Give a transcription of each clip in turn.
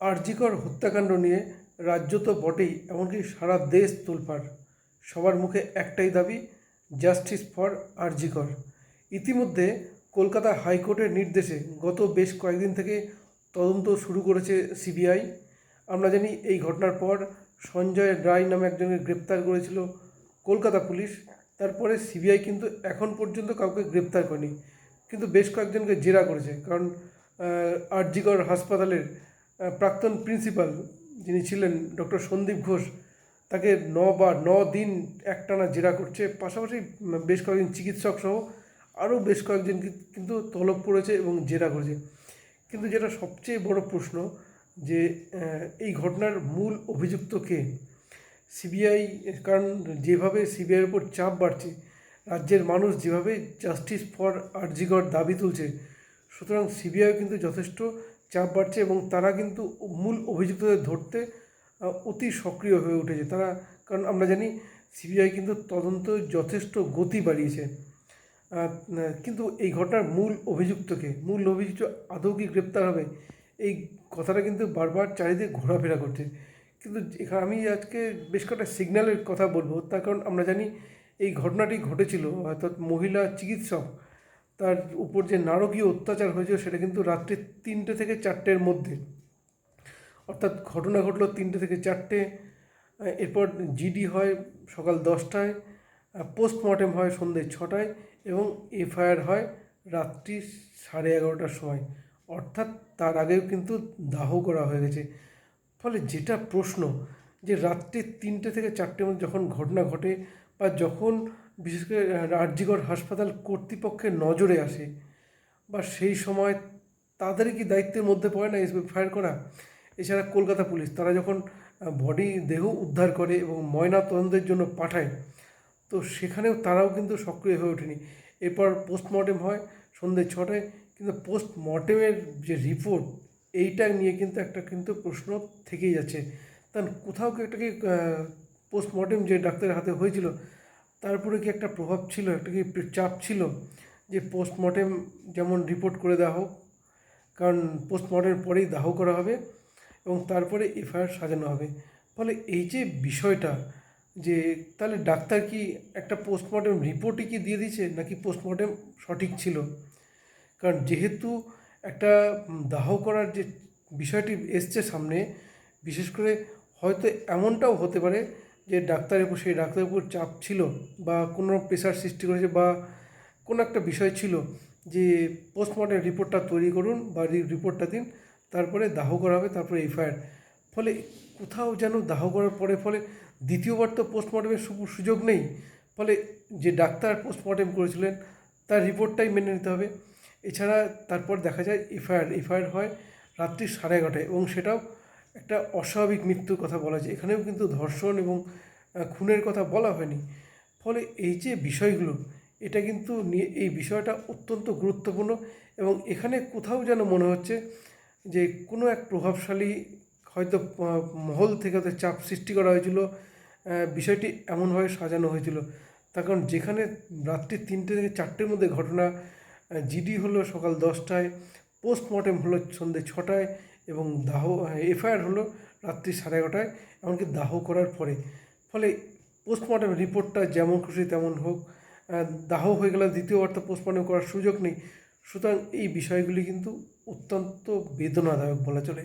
আরজিকর হত্যাকাণ্ড নিয়ে রাজ্য তো বটেই, এমনকি সারা দেশ তোলপাড়। সবার মুখে একটাই দাবি জাস্টিস ফর আরজিকর। ইতিমধ্যে কলকাতা হাইকোর্টের নির্দেশে গত বেশ কয়েকদিন থেকে তদন্ত শুরু করেছে সিবিআই। আমরা জানি এই ঘটনার পর সঞ্জয় রায় নামে একজনকে গ্রেপ্তার করেছিল কলকাতা পুলিশ। তারপরে সিবিআই কিন্তু এখন পর্যন্ত কাউকে গ্রেপ্তার করেনি, কিন্তু বেশ কয়েকজনকে জেরা করেছে। কারণ আরজিকর হাসপাতালের প্রাক্তন প্রিন্সিপাল যিনি ছিলেন ডক্টর সন্দীপ ঘোষ, তাকে ন বা ন দিন একটানা জেরা করছে। পাশাপাশি বেশ কয়েকজন চিকিৎসক সহ আরও বেশ কয়েকজন কিন্তু তলব করেছে এবং জেরা করেছে। কিন্তু যেটা সবচেয়ে বড় প্রশ্ন যে এই ঘটনার মূল অভিযুক্ত কে? সিবিআই কারণ যেভাবে সিবিআইয়ের উপর চাপ বাড়ছে, রাজ্যের মানুষ যেভাবে জাস্টিস ফর আরজিগর দাবি তুলছে, সুতরাং সিবিআই কিন্তু যথেষ্ট চাপ বাড়ছে এবং তারা কিন্তু মূল অভিযুক্তদের ধরতে অতি সক্রিয় হয়ে উঠেছে। তারা, কারণ আমরা জানি সিবিআই কিন্তু তদন্ত যথেষ্ট গতি বাড়িয়েছে। কিন্তু এই ঘটনার মূল অভিযুক্তকে, মূল অভিযুক্ত আদৌ কি গ্রেপ্তার হবে, এই কথাটা কিন্তু বারবার চারিদিকে ঘোরাফেরা করছে। কিন্তু এখানে আমি আজকে বেশ কয়েকটা সিগন্যালের কথা বলব। তার কারণ আমরা জানি এই ঘটনাটি ঘটেছিল, অর্থাৎ মহিলা চিকিৎসক তার উপর যে নারকীয় অত্যাচার হয়েছিল সেটা কিন্তু রাত্রি তিনটে থেকে চারটের মধ্যে। অর্থাৎ ঘটনা ঘটলো তিনটে থেকে চারটে। এরপর জিডি হয় সকাল দশটায় পোস্টমর্টেম হয় সন্ধ্যে ছটায় এবং এফআইআর হয় রাত্রি সাড়ে এগারোটার সময়। অর্থাৎ তার আগেও কিন্তু দাহ করা হয়ে গেছে। ফলে যেটা প্রশ্ন যে রাত্রি তিনটে থেকে চারটের মধ্যে যখন ঘটনা ঘটে বা যখন বিশেষ করে রাজ্যগড় হাসপাতাল কর্তৃপক্ষের নজরে আসে বা সেই সময় তাদেরই কি দায়িত্বের মধ্যে পড়ে না ফায়ার করা? এছাড়া কলকাতা পুলিশ, তারা যখন বডি দেহ উদ্ধার করে এবং ময়না তদন্তের জন্য পাঠায়, তো সেখানেও তারাও কিন্তু সক্রিয় হয়ে ওঠেনি। এরপর পোস্টমর্টেম হয় সন্ধ্যে ছটায়, কিন্তু পোস্টমর্টেমের যে রিপোর্ট এইটা নিয়ে কিন্তু একটা কিন্তু প্রশ্ন থেকেই যাচ্ছে। কারণ কোথাও কি একটা কি পোস্টমর্টেম যে ডাক্তারের হাতে হয়েছিল তারপরে কি একটা প্রভাব ছিল, একটা কি চাপ ছিল যে পোস্টমর্টেম যেমন রিপোর্ট করে দেওয়া হোক, কারণ পোস্টমর্টেমের পরেই দাহ করা হবে এবং তারপরে এফআইআর সাজানো হবে। ফলে এই যে বিষয়টা যে তাহলে ডাক্তার কি একটা পোস্টমর্টেম রিপোর্টই কি দিয়ে দিয়েছে, নাকি পোস্টমর্টেম সঠিক ছিল? কারণ যেহেতু একটা দাহ করার যে বিষয়টি এসছে সামনে, বিশেষ করে হয়তো এমনটাও হতে পারে যে ডাক্তারের উপর, সেই ডাক্তারের উপর চাপ ছিল বা কোনো প্রেশার সৃষ্টি করেছে বা কোনো একটা বিষয় ছিল যে পোস্টমর্টেম রিপোর্টটা তৈরি করুন বা রিপোর্টটা দিন, তারপরে দাহ করা হবে, তারপরে এফআইআর। ফলে কোথাও যেন দাহ করার পরে, ফলে দ্বিতীয়বার তো পোস্টমর্টেমের সুযোগ নেই। ফলে যে ডাক্তার পোস্টমর্টেম করেছিলেন, তার রিপোর্টটাই মেনে নিতে হবে। এছাড়া তারপর দেখা যায় এফআইআর এফআইআর হয় রাত্রি সাড়ে এগারোটায় এবং সেটাও একটা অস্বাভাবিক মৃত্যুর কথা বলা যায়। এখানেও কিন্তু ধর্ষণ এবং খুনের কথা বলা হয়নি। ফলে এই যে বিষয়গুলো, এটা কিন্তু নিয়ে এই বিষয়টা অত্যন্ত গুরুত্বপূর্ণ এবং এখানে কোথাও যেন মনে হচ্ছে যে কোনো এক প্রভাবশালী হয়তো মহল থেকে হয়তো চাপ সৃষ্টি করা হয়েছিল বিষয়টি এমনভাবে সাজানো হয়েছিল। তার কারণ যেখানে রাত্রি তিনটে থেকে চারটের মধ্যে ঘটনা জিডি হলো সকাল দশটায়, পোস্টমর্টেম হলো সন্ধ্যে ছটায় এবং দাহ, এফআইআর হলো রাত্রি সাড়ে এগারোটায়, এমনকি দাহ করার পরে। ফলে পোস্টমর্টেম রিপোর্টটা যেমন খুশি তেমন হোক দাহ হয়ে গেলে দ্বিতীয়বার তো পোস্টমর্টেম করার সুযোগ নেই। সুতরাং এই বিষয়গুলি কিন্তু অত্যন্ত বেদনাদায়ক বলা চলে।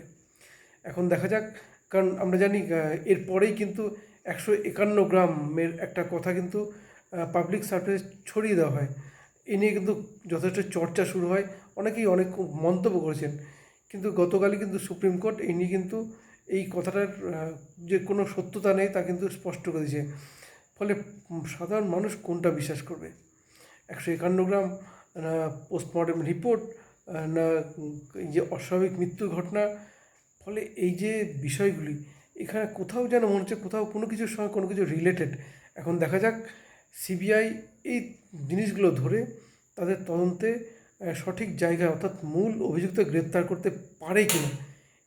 এখন দেখা যাক, কারণ আমরা জানি এরপরেই কিন্তু একশো একান্ন গ্রামের একটা কথা কিন্তু পাবলিক সার্ভিস ছড়িয়ে দেওয়া হয়। এ নিয়ে কিন্তু যথেষ্ট চর্চা শুরু হয়। অনেকেই অনেক মন্তব্য করেছেন। কিন্তু গতকালই কিন্তু সুপ্রিম কোর্ট এই নিয়ে কিন্তু এই কথাটার যে কোনো সত্যতা নেই তা কিন্তু স্পষ্ট করে দিয়েছে। ফলে সাধারণ মানুষ কোনটা বিশ্বাস করবে? একশো একান্ন গ্রাম পোস্টমর্টেম রিপোর্ট না যে অস্বাভাবিক মৃত্যুর ঘটনা? ফলে এই যে বিষয়গুলি, এখানে কোথাও যেন মনে হচ্ছে কোথাও কোনো কিছুর সঙ্গে কোনো কিছু রিলেটেড এখন দেখা যাক, সিবিআই এই জিনিসগুলো ধরে তাদের তদন্তে সঠিক জায়গায় অর্থাৎ মূল অভিযুক্ত গ্রেপ্তার করতে পারে কিনা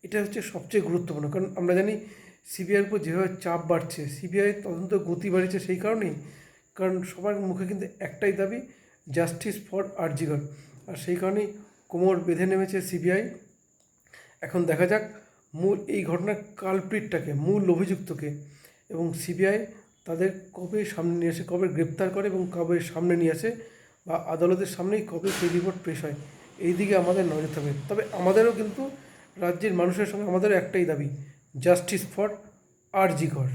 এটা হচ্ছে সবচেয়ে গুরুত্বপূর্ণ। কারণ আমরা জানি সিবিআইয়ের উপর যেভাবে চাপ বাড়ছে, সিবিআই তদন্ত গতি বাড়িয়েছে সেই কারণেই। কারণ সবার মুখে কিন্তু একটাই দাবি জাস্টিস ফর আরজিগর আর সেই কারণেই কোমর বেঁধে নেমেছে সিবিআই। এখন দেখা যাক মূল এই ঘটনার কালপ্রিটটাকে, মূল অভিযুক্তকে, এবং সিবিআই তাদের কবে সামনে নিয়ে আসে, কবে গ্রেপ্তার করে এবং কবে সামনে নিয়ে আসে বা আদালতের সামনেই কবে সেই রিপোর্ট পেশ হয়। এই দিকে আমাদের নজর থাকবে তবে আমাদেরও কিন্তু রাজ্যের মানুষের সঙ্গে আমাদেরও একটাই দাবি জাস্টিস ফর আরজি কর।